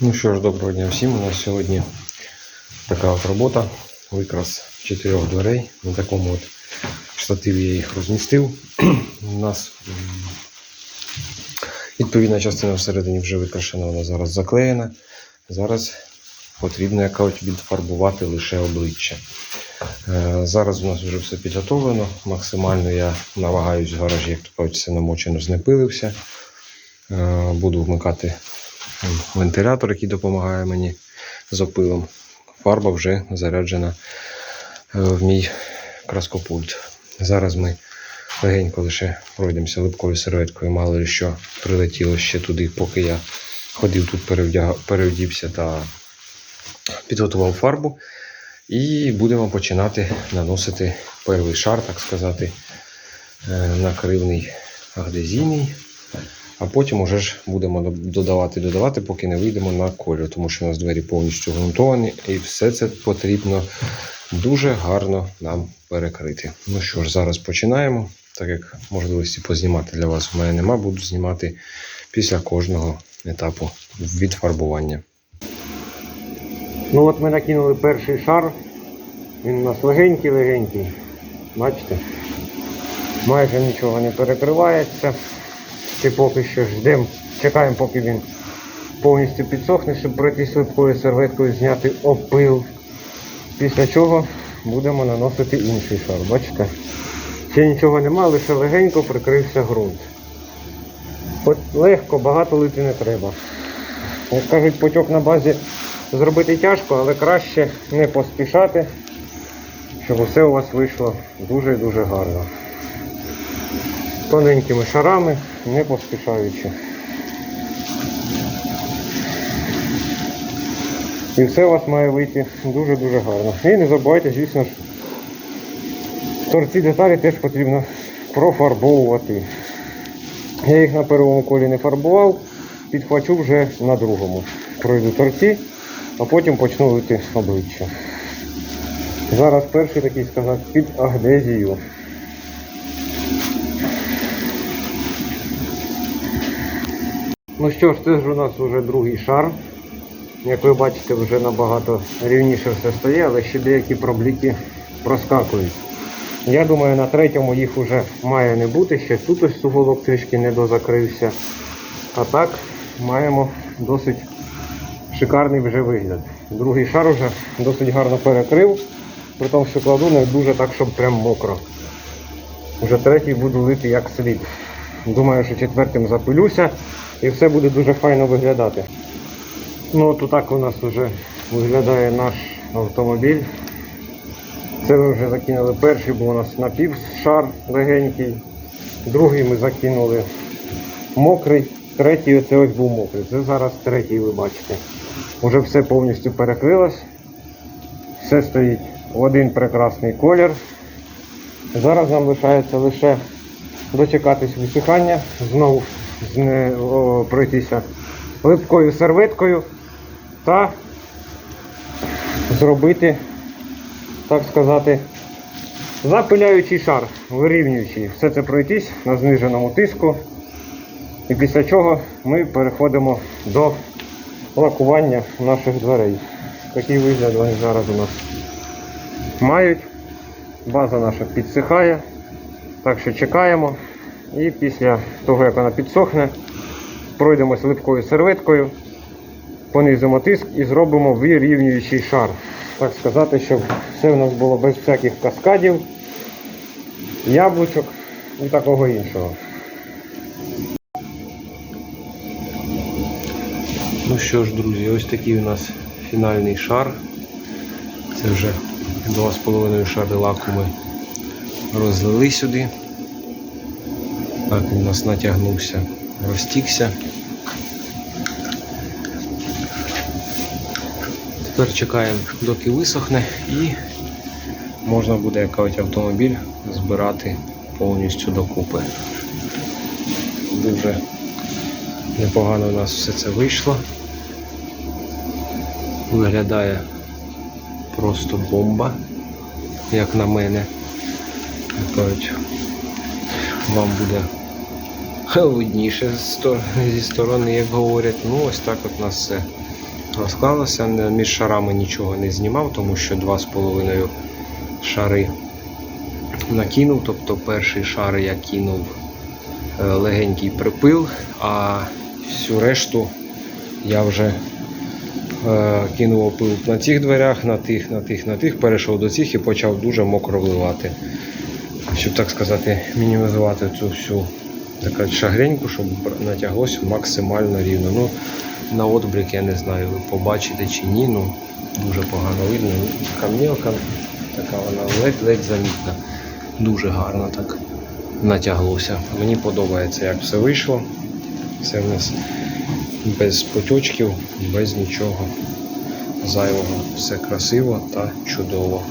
Ну що ж, доброго дня всім. У нас сьогодні така от робота. Викрас чотирьох дверей. На такому от штативі я їх розмістив. У нас відповідна частина всередині вже викрашена, вона зараз заклеєна. Зараз потрібно як кажуть, відфарбувати лише обличчя. Е, Зараз у нас вже все підготовлено. Максимально я намагаюсь в гаражі, як то кажуть, все намочено, знепилився. Е, Буду вмикати вентилятор, який допомагає мені з опилом. Фарба вже заряджена е, в мій краскопульт. Зараз ми легенько лише пройдемося липкою серветкою, мало ли що прилетіло ще туди, поки я ходив тут, перевдівся та підготував фарбу. І будемо починати наносити перший шар, так сказати, е, накривний адезійний. А потім уже ж будемо додавати, додавати, поки не вийдемо на кольор, тому що у нас двері повністю грунтовані, і все це потрібно дуже гарно нам перекрити. Ну що ж, зараз починаємо. Так як можливості познімати для вас в мене нема, буду знімати після кожного етапу відфарбування. Ну от ми накинули перший шар. Він у нас легенький-легенький. Бачите? Майже нічого не перекривається. І поки що ждемо, чекаємо, поки він повністю підсохне, щоб пройти слипкою серветкою, зняти опил. Після чого будемо наносити інший шар. Бачите? Ще нічого нема, лише легенько прикрився ґрунт. От легко, багато лити не треба. Як кажуть, потік на базі зробити тяжко, але краще не поспішати, щоб усе у вас вийшло дуже і дуже гарно. Тоненькими шарами, не поспішаючи. І все у вас має вийти дуже-дуже гарно. І не забувайте, звісно ж, торці деталі теж потрібно профарбовувати. Я їх на першому колі не фарбував, підхвачу вже на другому. Пройду торці, а потім почну лити обличчя. Зараз перший такий сказати під ахдезію. Ну що ж, це ж у нас вже другий шар. Як ви бачите, вже набагато рівніше все стає, але ще деякі пробліки проскакують. Я думаю, на третьому їх вже має не бути, ще тут ось суголок трішки не дозакрився. А так маємо досить шикарний вже вигляд. Другий шар вже досить гарно перекрив, при тому, що кладу не дуже так, щоб прям мокро. Вже третій буду лити як слід. Думаю, що четвертим запилюся і все буде дуже файно виглядати. Ну от так у нас вже виглядає наш автомобіль. Це ми вже закинули перший, бо у нас напівшар легенький. Другий ми закинули мокрий. Третій оце ось був мокрий. Це зараз третій ви бачите. Уже все повністю перекрилось. Все стоїть в один прекрасний колір. Зараз нам лишається лише дочекатись висихання, знову пройтися липкою серветкою та зробити, так сказати, запиляючий шар, вирівнюючий. Все це пройтись на зниженому тиску. І після чого ми переходимо до лакування наших дверей. Такий вигляд вони зараз у нас мають. База наша підсихає. Так що чекаємо. І після того, як вона підсохне, пройдемось липкою серветкою, понизимо тиск і зробимо вирівнюючий шар. Так сказати, щоб все в нас було без всяких каскадів, яблучок і такого іншого. Ну що ж, друзі, ось такий у нас фінальний шар. Це вже 2,5 шари лаку ми розлили сюди. Так у нас натягнувся, розтікся. Тепер чекаємо, доки висохне і можна буде як кажуть, автомобіль збирати повністю докупи. Дуже непогано у нас все це вийшло. Виглядає просто бомба, як на мене. Кажуть, вам буде видніше зі сторони, як говорять. Ну, ось так от нас все розклалося. Між шарами нічого не знімав, тому що 2,5 шари накинув. Тобто перший шар я кинув е, легенький припил, а всю решту я вже е, кинув опил на цих дверях, на тих, на тих, на тих, перейшов до цих і почав дуже мокро вливати. Щоб так сказати, мінімізувати цю всю таку шагреньку, щоб натяглося максимально рівно. Ну, на отбрик я не знаю, ви побачите чи ні, ну дуже погано видно. Така така вона ледь-ледь замітна. Дуже гарно так натяглося. Мені подобається, як все вийшло. Все в нас без потьочків, без нічого зайвого. Все красиво та чудово.